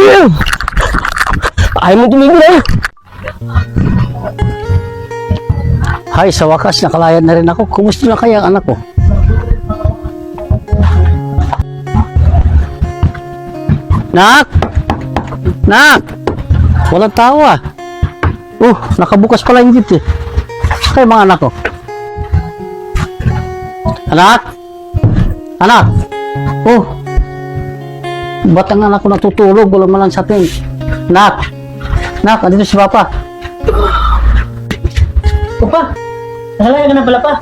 Tigil! Ayaw mo tumigil eh. Hay, sa wakas, nakalayan na rin ako. Kumusta na kaya ang anak ko? Nak! Nak! Walang tao ah. Oh, nakabukas pala yung gate eh. Kaya mga anak ko. Anak! Anak! Oh! Ba't ang anak ko natutulog? Wala man lang sa atin. Nak! Nak, andito si Papa. Papa, nakalaya ka na pala pa.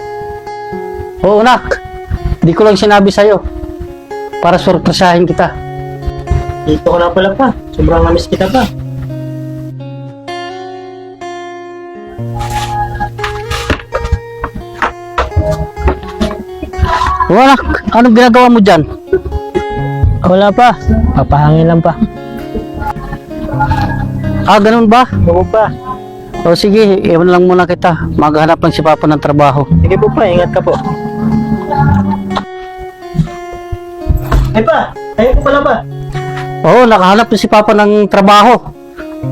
Oo, nak. Di ko lang sinabi sa'yo. Para surpresahin kita. Dito ko na pala pa. Sobrang namiss kita pa. Oo, anak. Anong ginagawa mo dyan? Wala pa. Papahangin lang pa. Ah, ganun ba? Oo pa. O sige, iwan lang muna kita. Maghanap lang si Papa ng trabaho. Sige po pa, ingat ka po. Ay pa, tayo po pala pa. Oo, nakahanap na si Papa ng trabaho.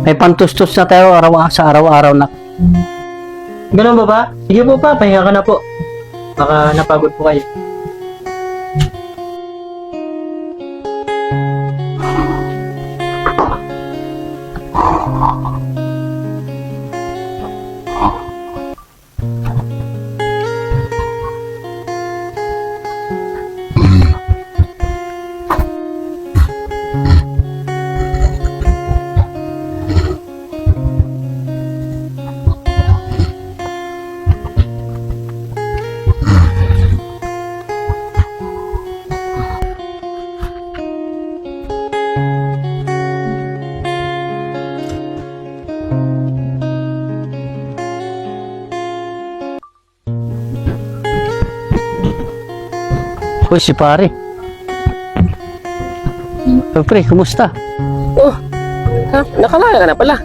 May pantustos na tayo araw sa araw-araw na. Ganun ba ba? Sige po pa, pahinga ka na po. Baka napagod po kayo. Uy, si pare. Oh, pre, kumusta? Oh, ha? Nakalaya ka na pala.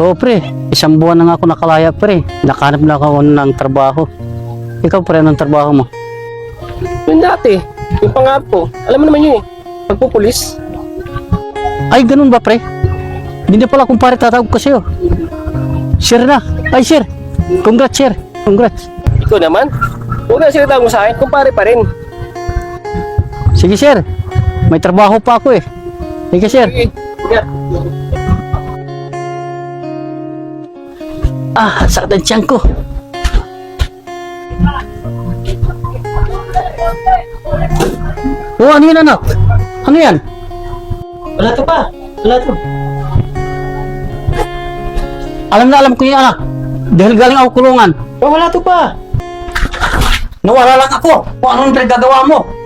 Oo, pre. Isang buwan na nga ako nakalaya, pre. Nakahanap na ako ng trabaho. Ikaw, pre, anong trabaho mo? Yung dati, yung pangako. Alam mo naman yun eh. Pagpupulis. Ay, ganun ba, pre? Hindi na pala kumpare tatawag ko sa'yo. Sir na. Ay, sir. Congrats, sir. Congrats. Ikaw naman. Huwag na sinatawag mo sa akin. Kumpare pa rin. Sige, sir. May trabaho pa ako eh. Sige, sir. Ah, sakit ang tiyan ko. Oh, ano yan, anak? Ano yan? Wala to pa. Wala to. Alam na alam ko yan, anak. Dahil galing ako kulungan. Oh, wala to pa. Nawala lang ako. Kung anong pinagagawa mo.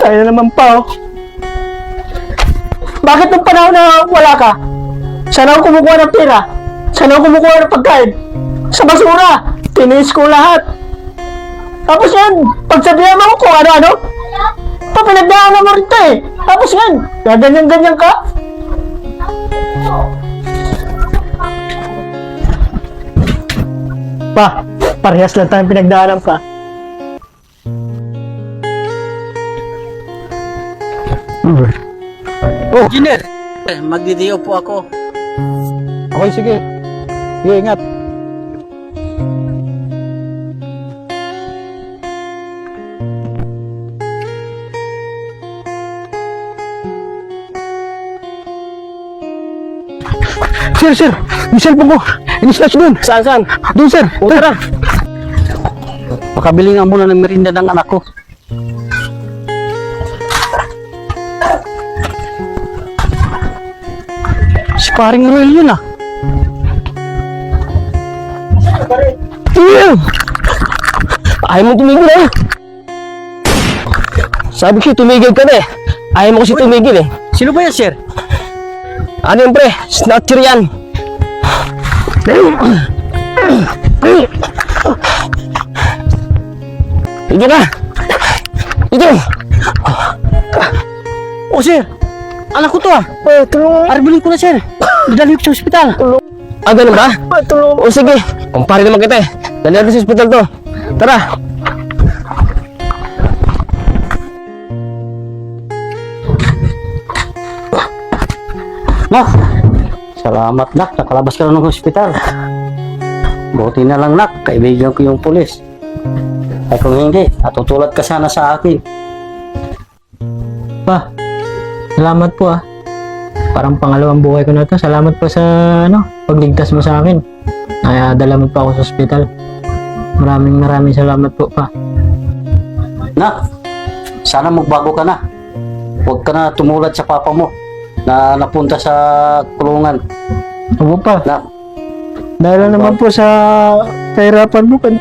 Tayo na naman pa, oh. Bakit nung panahon na wala ka? Saan ako kumukuha ng pera? Saan ako kumukuha ng pagkain? Sa basura! Tinis ko lahat! Tapos yan, pagsabihan mo kung ano-ano, papinagdaanan mo rito eh. Tapos yan, gaganyan-ganyan ka. Pa, parehas lang tayong pinagdaanan pa. Oh, Engineer. Magdidiyo po ako. Okay, sige. Sige, ingat. Sir, sir! Yung cellphone ko! Inislas doon! Saan, saan? Doon, sir! Tara! Pakabili nga muna ng merinda ng anak ko. Paring Royal yun ah. Tigil! Ayaw mo tumigil eh! Sabi ko tumigil ka na eh. Ayaw mo kasi tumigil eh. Sino ba yan, sir? Ano yun pre? Snatcher yan! Ito na! Ito! Oh, sir. Anak ko to ah. Oh, tulungan Arbilin ko na, sir. Dadali ko sa ospital. Ah, ganun ba? Tulungan O sige, kumpare naman kita eh. Dali natin sa hospital to. Tara! Nak, salamat nak, nakalabas ka na ng hospital. Buti na lang nak, kaibigan ko yung pulis. Ay kung hindi, natutulad ka sana sa akin. Salamat po ah. Parang pangalawang buhay ko na to. Salamat po sa ano, pagligtas mo sa akin. Ay, dala mo pa ako sa ospital. Maraming maraming salamat po pa. Nak, sana magbago ka na. Huwag ka na tumulad sa papa mo na napunta sa kulungan. Opo pa. Nak, Dahil naman po sa kahirapan mo, kan